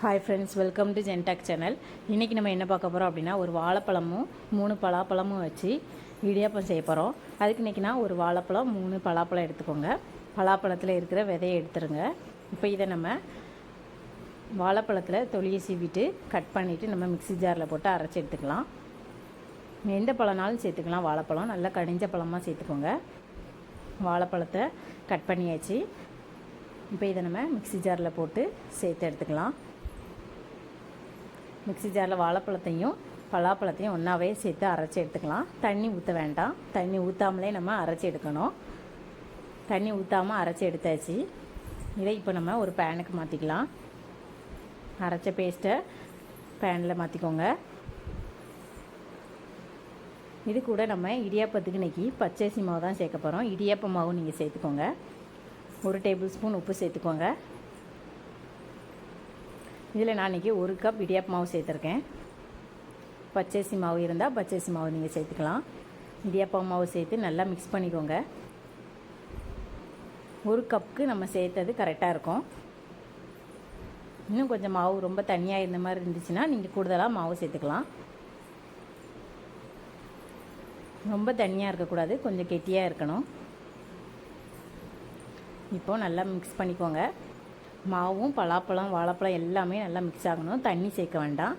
Hi friends welcome to ஜென்டாக் channel இன்றைக்கி நம்ம என்ன பார்க்க போகிறோம் அப்படின்னா ஒரு வாழைப்பழமும் மூணு பலாப்பழமும் வச்சு இடியாப்பம் செய்ய போகிறோம் அதுக்கு இன்றைக்கி நான் ஒரு வாழைப்பழம் மூணு பலாப்பழம் எடுத்துக்கோங்க. பலாப்பழத்தில் இருக்கிற விதையை எடுத்துருங்க. இப்போ இதை நம்ம வாழைப்பழத்தில் தொலியை சீவிட்டு கட் பண்ணிவிட்டு நம்ம மிக்ஸி ஜாரில் போட்டு அரைச்சி எடுத்துக்கலாம். எந்த பழனாலும் சேர்த்துக்கலாம். வாழைப்பழம் நல்லா கனிஞ்ச பழமாக சேர்த்துக்கோங்க. வாழைப்பழத்தை கட் பண்ணியாச்சு. இப்போ இதை நம்ம மிக்ஸி ஜாரில் போட்டு சேர்த்து எடுத்துக்கலாம். மிக்ஸி ஜாரில் வாழைப்பழத்தையும் பலாப்பழத்தையும் ஒன்றாவே சேர்த்து அரைச்சி எடுத்துக்கலாம். தண்ணி ஊற்ற வேண்டாம். தண்ணி ஊற்றாமலே நம்ம அரைச்சி எடுக்கணும். தண்ணி ஊற்றாமல் அரைச்சி எடுத்தாச்சு. இதை இப்போ நம்ம ஒரு பேனுக்கு மாற்றிக்கலாம் அரைச்ச பேஸ்ட்டை பேனில் மாற்றிக்கோங்க இது கூட நம்ம இடியாப்பத்துக்கு இன்றைக்கி பச்சரிசி மாவு தான் சேர்க்க போகிறோம் இடியாப்ப மாவு நீங்கள் சேர்த்துக்கோங்க. ஒரு டேபிள் ஸ்பூன் உப்பு சேர்த்துக்கோங்க. இதில் நான் இன்றைக்கி ஒரு கப் இடியாப்ப மாவு சேர்த்துருக்கேன். பச்சரிசி மாவு இருந்தால் பச்சரிசி மாவு நீங்கள் சேர்த்துக்கலாம். இடியாப்பா மாவு சேர்த்து நல்லா மிக்ஸ் பண்ணிக்கோங்க. ஒரு கப்புக்கு நம்ம சேர்த்தது கரெக்டாக இருக்கும். இன்னும் கொஞ்சம் மாவு ரொம்ப தனியாக இருந்த மாதிரி இருந்துச்சுன்னா நீங்கள் கூடுதலாக மாவு சேர்த்துக்கலாம். ரொம்ப தனியாக இருக்கக்கூடாது கொஞ்சம் கெட்டியாக இருக்கணும். இப்போது நல்லா மிக்ஸ் பண்ணிக்கோங்க. மாவும் பலாப்பழம் வாழைப்பழம் எல்லாமே நல்லா மிக்ஸ் ஆகணும். தண்ணி சேர்க்க வேண்டாம்.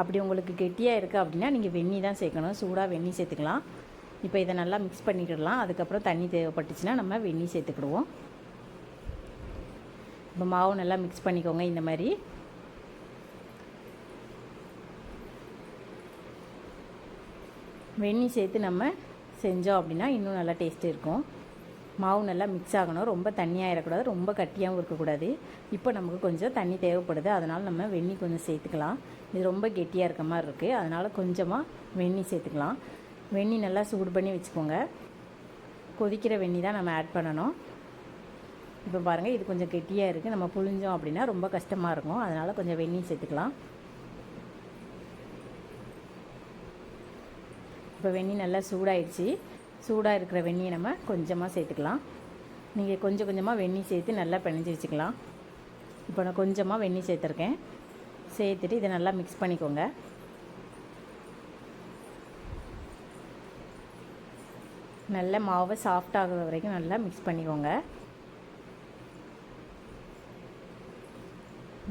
அப்படி உங்களுக்கு கெட்டியாக இருக்குது அப்படின்னா நீங்கள் வெந்நி தான் சேர்க்கணும். சூடாக வெந்நி சேர்த்துக்கலாம். இப்போ இதை நல்லா மிக்ஸ் பண்ணிக்கிடலாம். அதுக்கப்புறம் தண்ணி தேவைப்பட்டுச்சுன்னா நம்ம வெந்நி சேர்த்துக்கிடுவோம். இப்போ மாவு நல்லா மிக்ஸ் பண்ணிக்கோங்க இந்த மாதிரி. வெந்நி சேர்த்து நம்ம செஞ்சோம் அப்படின்னா இன்னும் நல்லா டேஸ்ட்டு இருக்கும். மாவு நல்லா மிக்ஸ் ஆகணும். ரொம்ப தண்ணியாக இருக்கக்கூடாது ரொம்ப கட்டியாகவும் இருக்கக்கூடாது. இப்போ நமக்கு கொஞ்சம் தண்ணி தேவைப்படுது. அதனால் நம்ம வெண்ணி கொஞ்சம் சேர்த்துக்கலாம். இது ரொம்ப கெட்டியாக இருக்க மாதிரி இருக்குது அதனால் கொஞ்சமாக வெண்ணி சேர்த்துக்கலாம். வெண்ணி நல்லா சூடு பண்ணி வச்சுக்கோங்க. கொதிக்கிற வெண்ணி தான் நம்ம ஆட் பண்ணணும். இப்போ பாருங்கள் இது கொஞ்சம் கெட்டியாக இருக்குது நம்ம புழிஞ்சோம் அப்படின்னா ரொம்ப கஷ்டமாக இருக்கும். அதனால் கொஞ்சம் வெந்நி சேர்த்துக்கலாம். இப்போ வெந்நி நல்லா சூடாயிடுச்சு. சூடாக இருக்கிற வெந்நியை நம்ம கொஞ்சமாக சேர்த்துக்கலாம். நீங்கள் கொஞ்சம் கொஞ்சமாக வெந்நி சேர்த்து நல்லா பிணைஞ்சி வச்சுக்கலாம். இப்போ நான் கொஞ்சமாக வெந்நி சேர்த்துருக்கேன். சேர்த்துட்டு இதை நல்லா மிக்ஸ் பண்ணிக்கோங்க. நல்ல மாவை சாஃப்ட் வரைக்கும் நல்லா மிக்ஸ் பண்ணிக்கோங்க.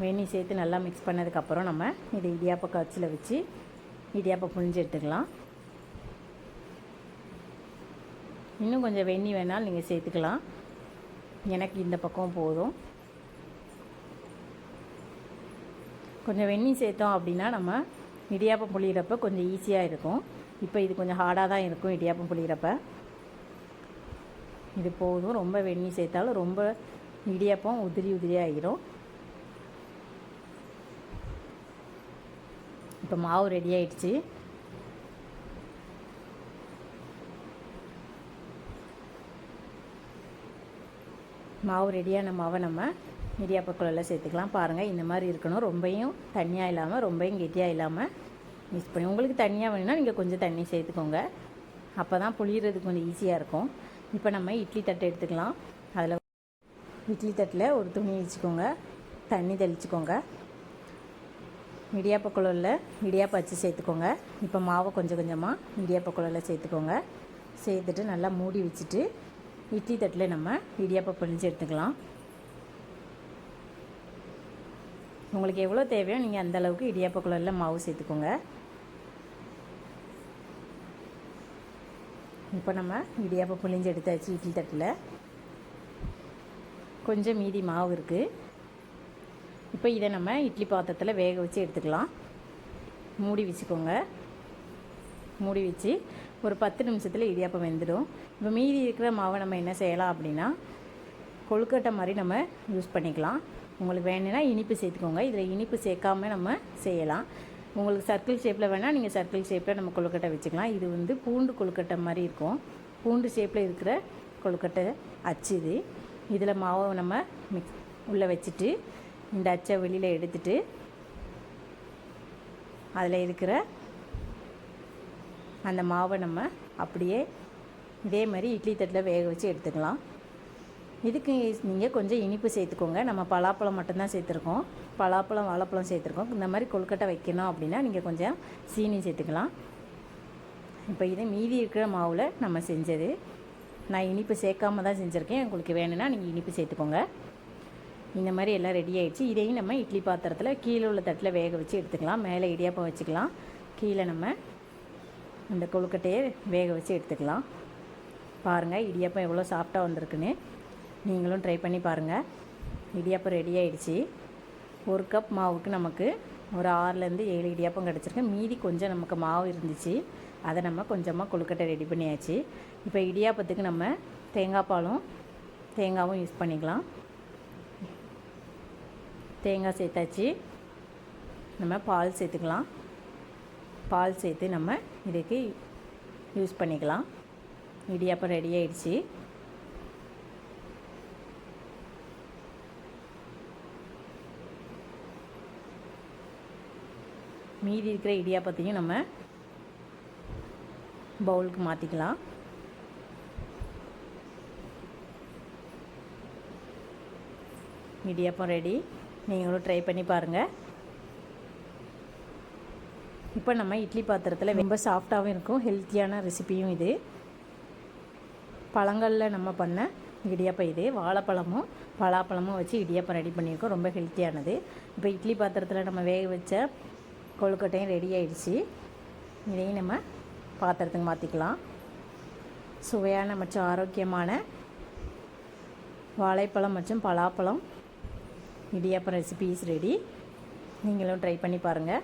வெந்நி சேர்த்து நல்லா மிக்ஸ் பண்ணதுக்கப்புறம் நம்ம இதை இடியாப்ப காய்ச்சல வச்சு இடியாப்பம் புழிஞ்சு எடுத்துக்கலாம். இன்னும் கொஞ்சம் வெண்ணி வேணாலும் நீங்கள் சேர்த்துக்கலாம். எனக்கு இந்த பக்கம் போதும். கொஞ்சம் வெண்ணி சேர்த்தோம் அப்படின்னா நம்ம இடியாப்பம் புளியிறப்ப கொஞ்சம் ஈஸியாக இருக்கும். இப்போ இது கொஞ்சம் ஹார்டாக தான் இருக்கும் இடியாப்பம் புளியிறப்ப. இது போதும். ரொம்ப வெண்ணி சேர்த்தாலும் ரொம்ப இடியாப்பம் உதிரி உதிரியாகிடும் இப்போ மாவு ரெடி ஆயிடுச்சு. மாவு ரெடியான மாவை நம்ம இடியாப்பக்குள்ளெல்லாம் சேர்த்துக்கலாம். பாருங்கள் இந்த மாதிரி இருக்கணும். ரொம்பையும் தண்ணியாக இல்லாமல் ரொம்பையும் கெட்டியாக இல்லாமல் மிக்ஸ் பண்ணி. உங்களுக்கு தண்ணியாக வேணும்னா நீங்கள் கொஞ்சம் தண்ணி சேர்த்துக்கோங்க. அப்போ தான் புளியறதுக்கு கொஞ்சம் ஈஸியாக இருக்கும். இப்போ நம்ம இட்லி தட்டை எடுத்துக்கலாம். அதில் இட்லி தட்டில் ஒரு துணி வச்சுக்கோங்க தண்ணி தெளிச்சுக்கோங்க. இடியாப்பக்குழலில் இடியாப்ப வச்சு சேர்த்துக்கோங்க. இப்போ மாவை கொஞ்சம் கொஞ்சமாக இடியாப்பக்குழலில் சேர்த்துக்கோங்க. சேர்த்துட்டு நல்லா மூடி வச்சுட்டு இட்லி தட்டில் நம்ம இடியாப்பம் பிழிஞ்சு எடுத்துக்கலாம். உங்களுக்கு எவ்வளோ தேவையோ நீங்கள் அந்தளவுக்கு இடியாப்ப குழலில் மாவு சேர்த்துக்கோங்க. இப்போ நம்ம இடியாப்பம் புளிஞ்சு எடுத்தாச்சு இட்லி தட்டில். கொஞ்சம் மீதி மாவு இருக்குது இப்போ இதை நம்ம இட்லி பாத்திரத்தில் வேக வச்சு எடுத்துக்கலாம். மூடி வச்சுக்கோங்க. மூடி வச்சு ஒரு பத்து நிமிஷத்தில் இடியாப்பம் வெந்துடும். இப்போ மீதி இருக்கிற மாவை நம்ம என்ன செய்யலாம் அப்படின்னா கொழுக்கட்டை மாதிரி நம்ம யூஸ் பண்ணிக்கலாம். உங்களுக்கு வேணும்னா இனிப்பு சேர்த்துக்கோங்க. இதில் இனிப்பு சேர்க்காம நம்ம செய்யலாம். உங்களுக்கு சர்க்கிள் ஷேப்பில் வேணால் நீங்கள் சர்க்கிள் ஷேப்பில் நம்ம கொழுக்கட்டை வச்சுக்கலாம். இது வந்து பூண்டு கொழுக்கட்டை மாதிரி இருக்கும். பூண்டு ஷேப்பில் இருக்கிற கொழுக்கட்டை அச்சு இது. இதில் மாவை நம்ம மிக்ஸ் உள்ளே வச்சுட்டு இந்த அச்சை வெளியில் எடுத்துட்டு அதில் இருக்கிற அந்த மாவை நம்ம அப்படியே இதே மாதிரி இட்லி தட்டில் வேக வச்சு எடுத்துக்கலாம். இதுக்கு நீங்கள் கொஞ்சம் இனிப்பு சேர்த்துக்கோங்க. நம்ம பலாப்பழம் மட்டும்தான் சேர்த்துருக்கோம். பலாப்பழம் வாழைப்பழம் சேர்த்துருக்கோம். இந்த மாதிரி கொழுக்கட்டை வைக்கணும் அப்படின்னா நீங்கள் கொஞ்சம் சீனி சேர்த்துக்கலாம். இப்போ இது மீதி இருக்கிற மாவில் நம்ம செஞ்சது. நான் இனிப்பு சேர்க்காம தான் செஞ்சுருக்கேன். உங்களுக்கு வேணும்னா நீங்கள் இனிப்பு சேர்த்துக்கோங்க. இந்த மாதிரி எல்லாம் ரெடி ஆகிடுச்சு இதையும் நம்ம இட்லி பாத்திரத்தில் கீழே உள்ள தட்டில் வேக வச்சு எடுத்துக்கலாம். மேலே இடியாப்பம் வச்சுக்கலாம். கீழே நம்ம அந்த கொழுக்கட்டையை வேக வச்சு எடுத்துக்கலாம். பாருங்கள் இடியாப்பம் எவ்வளோ சாஃப்டாக வந்திருக்குன்னு. நீங்களும் ட்ரை பண்ணி பாருங்கள் இடியாப்பம் ரெடி ஆகிடுச்சி ஒரு கப் மாவுக்கு நமக்கு ஒரு ஆறுலேருந்து ஏழு இடியாப்பம் கிடச்சிருக்கு. மீதி கொஞ்சம் நமக்கு மாவு இருந்துச்சு. அதை நம்ம கொஞ்சமாக கொழுக்கட்டை ரெடி பண்ணியாச்சு. இப்போ இடியாப்பத்துக்கு நம்ம தேங்காய் பாலும் தேங்காவும் யூஸ் பண்ணிக்கலாம். தேங்காய் சேர்த்தாச்சு. நம்ம பால் சேர்த்துக்கலாம். பால் சேர்த்து நம்ம இதுக்கு யூஸ் பண்ணிக்கலாம். இடியாப்பம் ரெடி ஆயிடுச்சு. மீதி இருக்கிற இடியாப்பத்தையும் நம்ம பவுலுக்கு மாற்றிக்கலாம் இடியாப்பம் ரெடி நீங்களும் ட்ரை பண்ணி பாருங்கள் இப்போ நம்ம இட்லி பாத்திரத்தில் ரொம்ப சாஃப்டாகவும் இருக்கும். ஹெல்த்தியான ரெசிபியும் இது. பழங்களில் நம்ம பண்ண இடியாப்பம் இது. வாழைப்பழமும் பலாப்பழமும் வச்சு இடியாப்பம் ரெடி பண்ணியிருக்கோம். ரொம்ப ஹெல்த்தியானது இப்போ இட்லி பாத்திரத்தில் நம்ம வேக வச்ச கொழுக்கட்டையும் ரெடி ஆயிடுச்சு. இதையும் நம்ம பாத்திரத்துக்கு மாற்றிக்கலாம் சுவையான மற்றும் ஆரோக்கியமான வாழைப்பழம் மற்றும் பலாப்பழம் இடியாப்பம் ரெசிபீஸ் ரெடி நீங்களும் ட்ரை பண்ணி பாருங்கள்